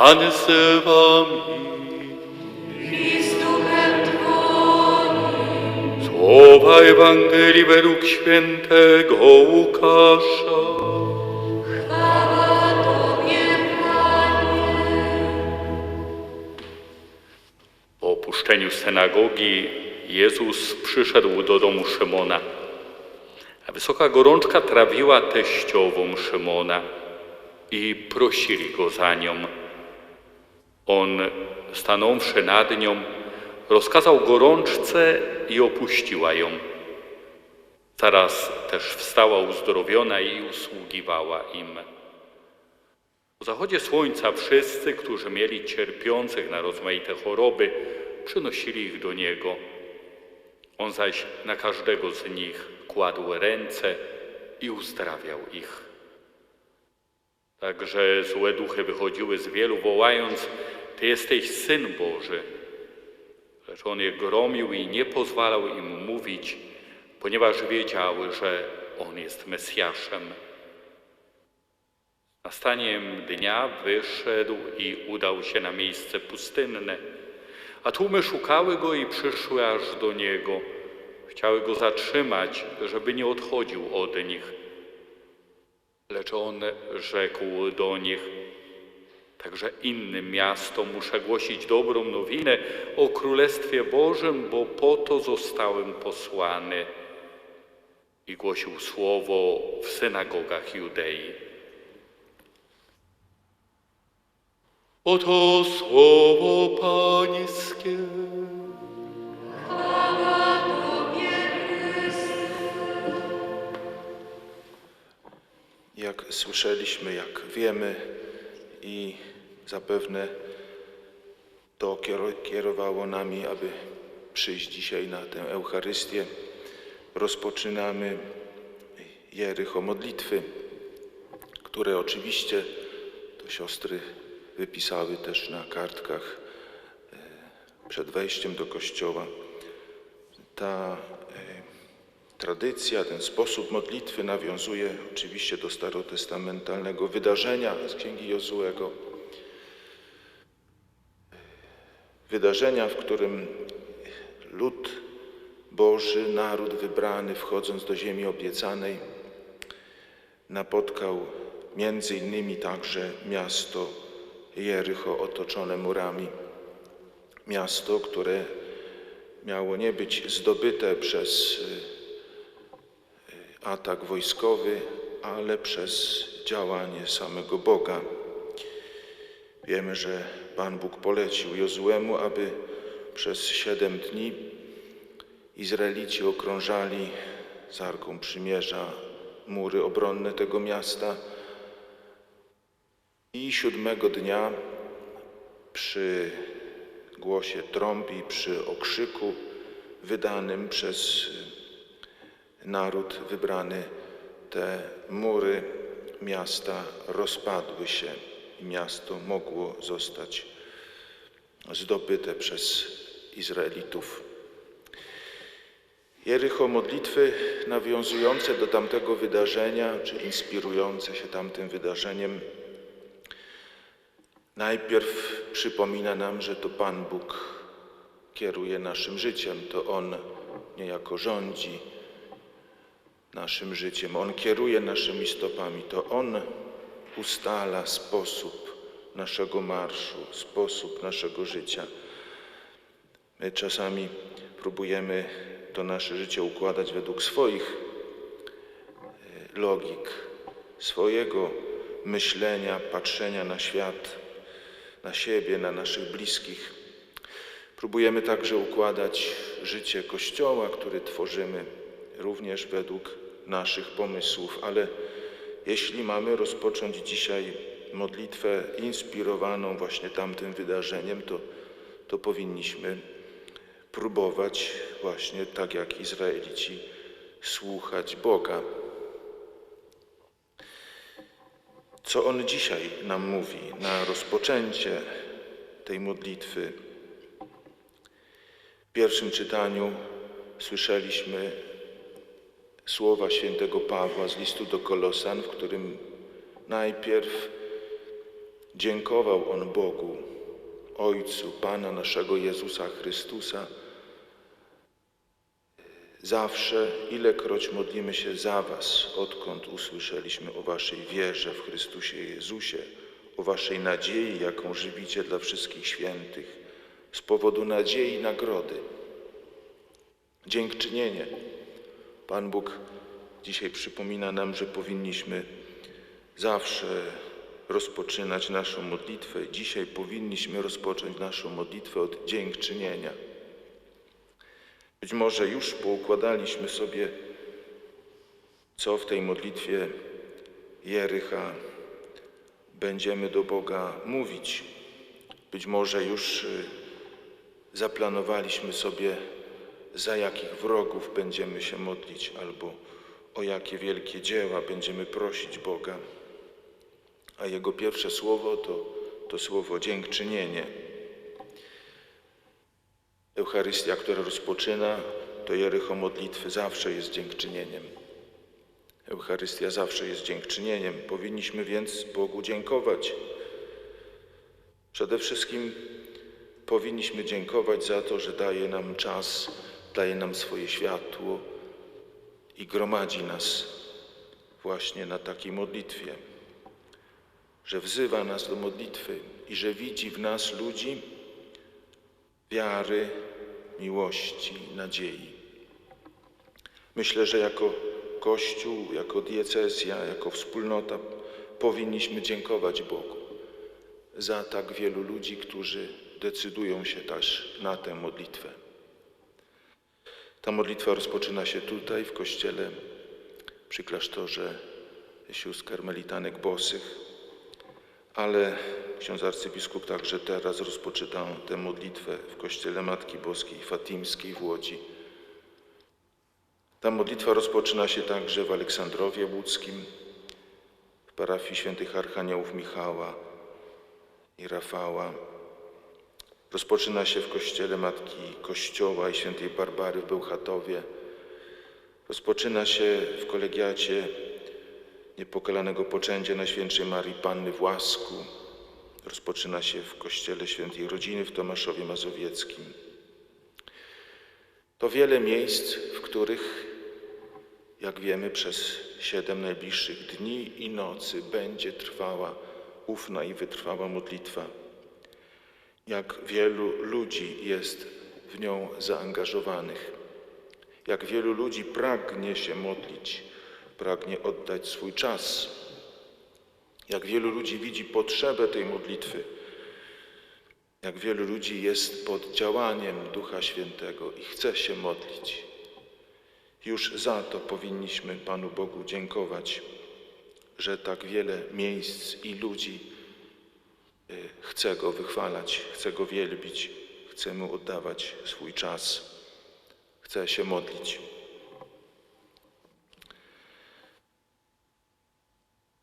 Pan z wami. i z duchem Twoim. Słowa Ewangelii według świętego Łukasza. Chwała Tobie, Panie. Po opuszczeniu synagogi Jezus przyszedł do domu Szymona. A wysoka gorączka trawiła teściową Szymona i prosili go za nią. On, stanąwszy nad nią, rozkazał gorączce i opuściła ją. Zaraz też wstała uzdrowiona i usługiwała im. Po zachodzie słońca wszyscy, którzy mieli cierpiących na rozmaite choroby, przynosili ich do Niego. On zaś na każdego z nich kładł ręce i uzdrawiał ich. Także złe duchy wychodziły z wielu, wołając: Ty jesteś syn Boży. Lecz on je gromił i nie pozwalał im mówić, ponieważ wiedziały, że on jest Mesjaszem. Nastaniem dnia wyszedł i udał się na miejsce pustynne, a tłumy szukały go i przyszły aż do niego. Chciały go zatrzymać, żeby nie odchodził od nich. Lecz on rzekł do nich: Także innym miastom muszę głosić dobrą nowinę o Królestwie Bożym, bo po to zostałem posłany. I głosił słowo w synagogach Judei. Oto słowo Pańskie. Jak słyszeliśmy, jak wiemy i zapewne to kiero- kierowało nami, aby przyjść dzisiaj na tę Eucharystię, rozpoczynamy Jericho modlitwy, które oczywiście to siostry wypisały też na kartkach e, przed wejściem do kościoła. Ta e, tradycja, ten sposób modlitwy nawiązuje oczywiście do starotestamentalnego wydarzenia z Księgi Jozułego. Wydarzenia, w którym lud Boży, naród wybrany, wchodząc do ziemi obiecanej, napotkał między innymi także miasto Jericho otoczone murami. Miasto, które miało nie być zdobyte przez atak wojskowy, ale przez działanie samego Boga. Wiemy, że Pan Bóg polecił Jozuemu, aby przez siedem dni Izraelici okrążali z Przymierza mury obronne tego miasta i siódmego dnia przy głosie trąb i przy okrzyku wydanym przez naród wybrany te mury miasta rozpadły się i miasto mogło zostać zdobyte przez Izraelitów. Jericho modlitwy nawiązujące do tamtego wydarzenia, czy inspirujące się tamtym wydarzeniem, najpierw przypomina nam, że to Pan Bóg kieruje naszym życiem, to On niejako rządzi naszym życiem, On kieruje naszymi stopami, to On ustala sposób naszego marszu, sposób naszego życia. My czasami próbujemy to nasze życie układać według swoich e, logik, swojego myślenia, patrzenia na świat, na siebie, na naszych bliskich. Próbujemy także układać życie Kościoła, który tworzymy również według naszych pomysłów, ale jeśli mamy rozpocząć dzisiaj modlitwę inspirowaną właśnie tamtym wydarzeniem, to, to powinniśmy próbować właśnie tak jak Izraelici słuchać Boga. Co On dzisiaj nam mówi na rozpoczęcie tej modlitwy? W pierwszym czytaniu słyszeliśmy słowa świętego Pawła z listu do Kolosan, w którym najpierw dziękował on Bogu, Ojcu Pana naszego Jezusa Chrystusa, zawsze, ilekroć modlimy się za Was, odkąd usłyszeliśmy o Waszej wierze w Chrystusie Jezusie, o Waszej nadziei, jaką żywicie dla wszystkich świętych, z powodu nadziei nagrody. Dziękczynienie. Pan Bóg dzisiaj przypomina nam, że powinniśmy zawsze rozpoczynać naszą modlitwę. Dzisiaj powinniśmy rozpocząć naszą modlitwę od dziękczynienia. Być może już poukładaliśmy sobie, co w tej modlitwie Jericha będziemy do Boga mówić. Być może już y, zaplanowaliśmy sobie, za jakich wrogów będziemy się modlić, albo o jakie wielkie dzieła będziemy prosić Boga. A jego pierwsze słowo to, to słowo dziękczynienie. Eucharystia, która rozpoczyna to Jericho modlitwy, zawsze jest dziękczynieniem. Eucharystia zawsze jest dziękczynieniem. Powinniśmy więc Bogu dziękować. Przede wszystkim powinniśmy dziękować za to, że daje nam czas, daje nam swoje światło i gromadzi nas właśnie na takiej modlitwie, że wzywa nas do modlitwy i że widzi w nas ludzi wiary, miłości, nadziei. Myślę, że jako Kościół, jako diecezja, jako wspólnota powinniśmy dziękować Bogu za tak wielu ludzi, którzy decydują się też na tę modlitwę. Ta modlitwa rozpoczyna się tutaj, w kościele przy klasztorze sióstr karmelitanek bosych, ale ksiądz arcybiskup także teraz rozpoczyna tę modlitwę w kościele Matki Boskiej Fatimskiej w Łodzi. Ta modlitwa rozpoczyna się także w Aleksandrowie Łódzkim, w parafii świętych Archaniołów Michała i Rafała. Rozpoczyna się w kościele Matki Kościoła i świętej Barbary w Bełchatowie. Rozpoczyna się w kolegiacie niepokalanego poczęcia Najświętszej Marii Panny w Łasku. Rozpoczyna się w kościele świętej Rodziny w Tomaszowie Mazowieckim. To wiele miejsc, w których, jak wiemy, przez siedem najbliższych dni i nocy będzie trwała ufna i wytrwała modlitwa. Jak wielu ludzi jest w nią zaangażowanych, jak wielu ludzi pragnie się modlić, pragnie oddać swój czas, jak wielu ludzi widzi potrzebę tej modlitwy, jak wielu ludzi jest pod działaniem Ducha Świętego i chce się modlić. Już za to powinniśmy Panu Bogu dziękować, że tak wiele miejsc i ludzi y, chce Go wychwalać, chce Go wielbić, chce Mu oddawać swój czas, chce się modlić.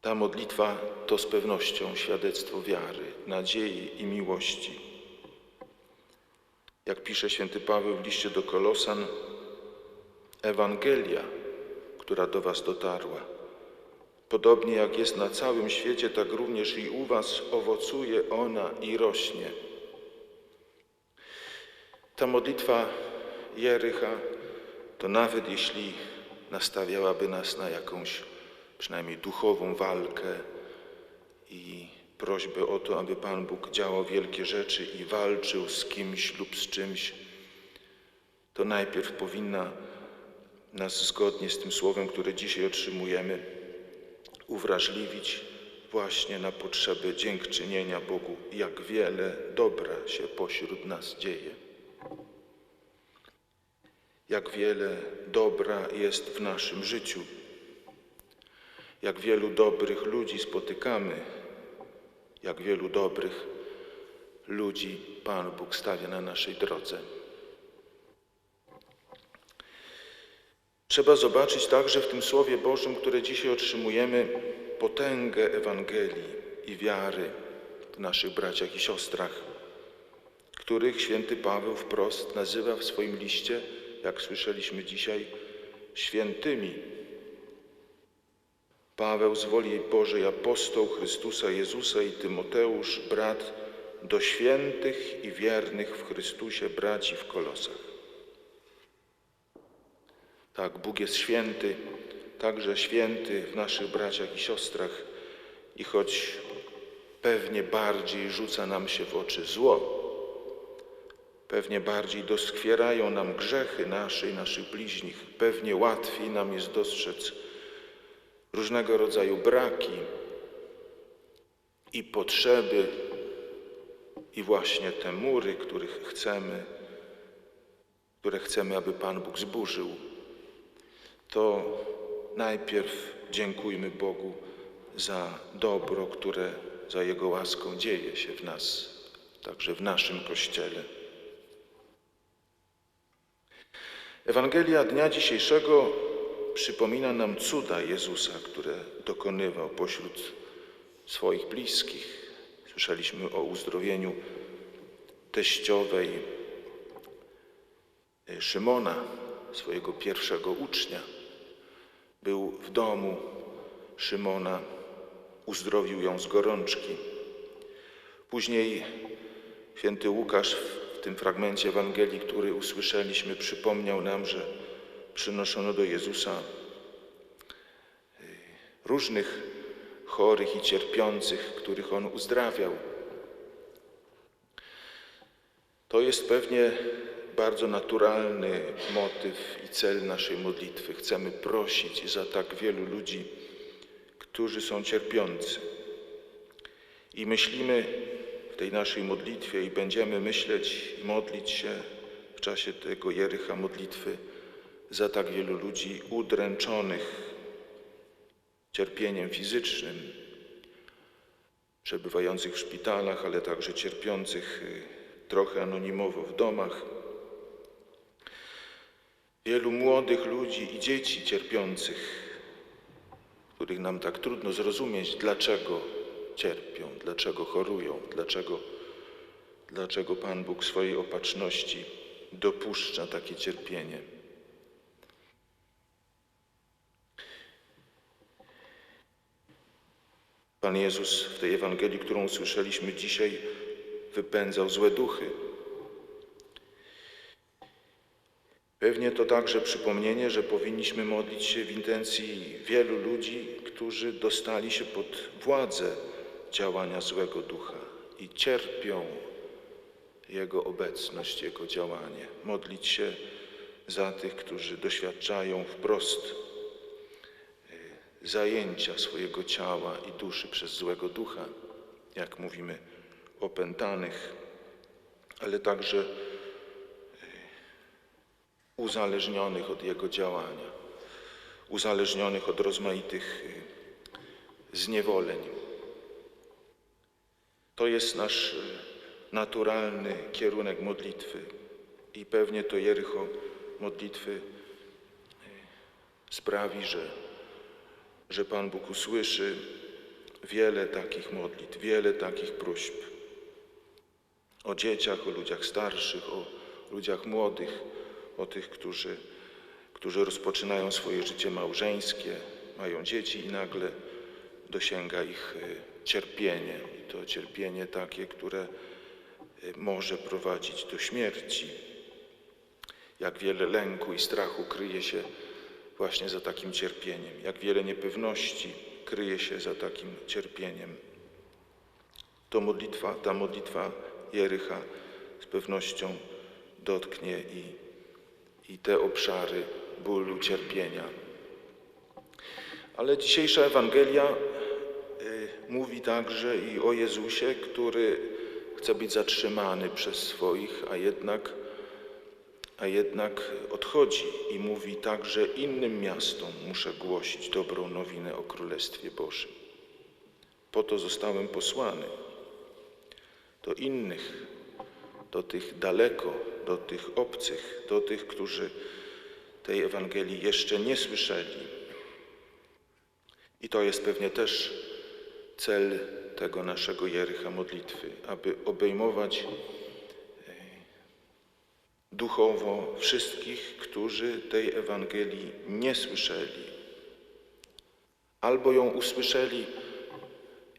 Ta modlitwa to z pewnością świadectwo wiary, nadziei i miłości. Jak pisze święty Paweł w liście do Kolosan, Ewangelia, która do Was dotarła, podobnie jak jest na całym świecie, tak również i u Was owocuje ona i rośnie. Ta modlitwa Jericha, to nawet jeśli nastawiałaby nas na jakąś przynajmniej duchową walkę i prośbę o to, aby Pan Bóg działał wielkie rzeczy i walczył z kimś lub z czymś, to najpierw powinna nas zgodnie z tym słowem, które dzisiaj otrzymujemy, uwrażliwić właśnie na potrzeby dziękczynienia Bogu, jak wiele dobra się pośród nas dzieje. Jak wiele dobra jest w naszym życiu jak wielu dobrych ludzi spotykamy, jak wielu dobrych ludzi Pan Bóg stawia na naszej drodze. Trzeba zobaczyć także w tym Słowie Bożym, które dzisiaj otrzymujemy, potęgę Ewangelii i wiary w naszych braciach i siostrach, których święty Paweł wprost nazywa w swoim liście, jak słyszeliśmy dzisiaj, świętymi Paweł z woli Bożej apostoł Chrystusa Jezusa i Tymoteusz, brat do świętych i wiernych w Chrystusie braci w Kolosach. Tak, Bóg jest święty, także święty w naszych braciach i siostrach. I choć pewnie bardziej rzuca nam się w oczy zło, pewnie bardziej doskwierają nam grzechy nasze i naszych bliźnich, pewnie łatwiej nam jest dostrzec różnego rodzaju braki i potrzeby i właśnie te mury, których chcemy, które chcemy, aby Pan Bóg zburzył, to najpierw dziękujmy Bogu za dobro, które za Jego łaską dzieje się w nas, także w naszym Kościele. Ewangelia dnia dzisiejszego przypomina nam cuda Jezusa, które dokonywał pośród swoich bliskich. Słyszeliśmy o uzdrowieniu teściowej y, Szymona, swojego pierwszego ucznia. Był w domu Szymona, uzdrowił ją z gorączki. Później święty Łukasz w tym fragmencie Ewangelii, który usłyszeliśmy, przypomniał nam, że przynoszono do Jezusa y, różnych chorych i cierpiących, których On uzdrawiał. To jest pewnie bardzo naturalny motyw i cel naszej modlitwy. Chcemy prosić za tak wielu ludzi, którzy są cierpiący. I myślimy w tej naszej modlitwie i będziemy myśleć i modlić się w czasie tego Jericha modlitwy za tak wielu ludzi udręczonych cierpieniem fizycznym, przebywających w szpitalach, ale także cierpiących y, trochę anonimowo w domach. Wielu młodych ludzi i dzieci cierpiących, których nam tak trudno zrozumieć, dlaczego cierpią, dlaczego chorują, dlaczego, dlaczego Pan Bóg swojej opatrzności dopuszcza takie cierpienie. Pan Jezus w tej Ewangelii, którą usłyszeliśmy dzisiaj, wypędzał złe duchy. Pewnie to także przypomnienie, że powinniśmy modlić się w intencji wielu ludzi, którzy dostali się pod władzę działania złego ducha i cierpią jego obecność, jego działanie. Modlić się za tych, którzy doświadczają wprost y, zajęcia swojego ciała i duszy przez złego ducha, jak mówimy, opętanych, ale także uzależnionych od Jego działania, uzależnionych od rozmaitych y, zniewoleń. To jest nasz y, naturalny kierunek modlitwy i pewnie to Jericho modlitwy y, sprawi, że, że Pan Bóg usłyszy wiele takich modlitw, wiele takich próśb o dzieciach, o ludziach starszych, o ludziach młodych, o tych, którzy, którzy rozpoczynają swoje życie małżeńskie, mają dzieci i nagle dosięga ich y, cierpienie. I to cierpienie takie, które y, może prowadzić do śmierci. Jak wiele lęku i strachu kryje się właśnie za takim cierpieniem, jak wiele niepewności kryje się za takim cierpieniem. To modlitwa, ta modlitwa Jericha z pewnością dotknie i i te obszary bólu, cierpienia. Ale dzisiejsza Ewangelia y, mówi także i o Jezusie, który chce być zatrzymany przez swoich, a jednak, a jednak odchodzi i mówi także innym miastom muszę głosić dobrą nowinę o Królestwie Bożym. Po to zostałem posłany do innych, do tych daleko, do tych obcych, do tych, którzy tej Ewangelii jeszcze nie słyszeli. I to jest pewnie też cel tego naszego Jericha modlitwy, aby obejmować e, duchowo wszystkich, którzy tej Ewangelii nie słyszeli, albo ją usłyszeli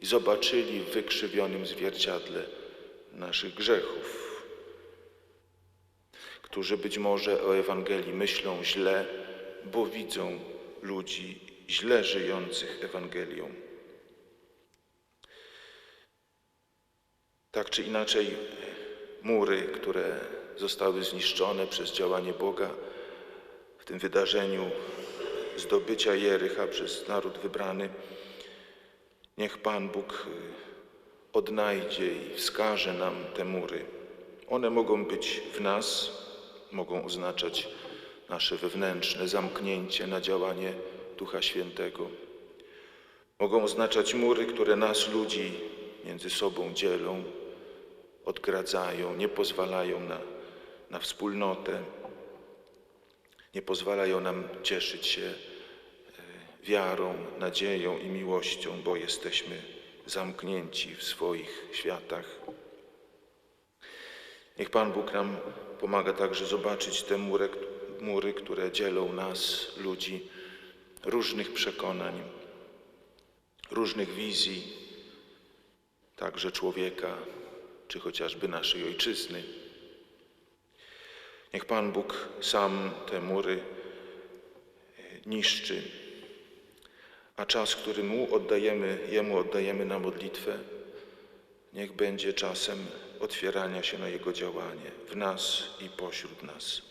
i zobaczyli w wykrzywionym zwierciadle naszych grzechów, którzy być może o Ewangelii myślą źle, bo widzą ludzi źle żyjących Ewangelią. Tak czy inaczej, mury, które zostały zniszczone przez działanie Boga w tym wydarzeniu zdobycia Jericha przez naród wybrany, niech Pan Bóg y, odnajdzie i wskaże nam te mury. One mogą być w nas, mogą oznaczać nasze wewnętrzne zamknięcie na działanie Ducha Świętego. Mogą oznaczać mury, które nas, ludzi, między sobą dzielą, odgradzają, nie pozwalają na, na wspólnotę, nie pozwalają nam cieszyć się e, wiarą, nadzieją i miłością, bo jesteśmy zamknięci w swoich światach. Niech Pan Bóg nam pomaga także zobaczyć te mury, mury, które dzielą nas, ludzi, różnych przekonań, różnych wizji, także człowieka, czy chociażby naszej ojczyzny. Niech Pan Bóg sam te mury e, niszczy, a czas, który Mu oddajemy, Jemu oddajemy na modlitwę, niech będzie czasem otwierania się na Jego działanie w nas i pośród nas.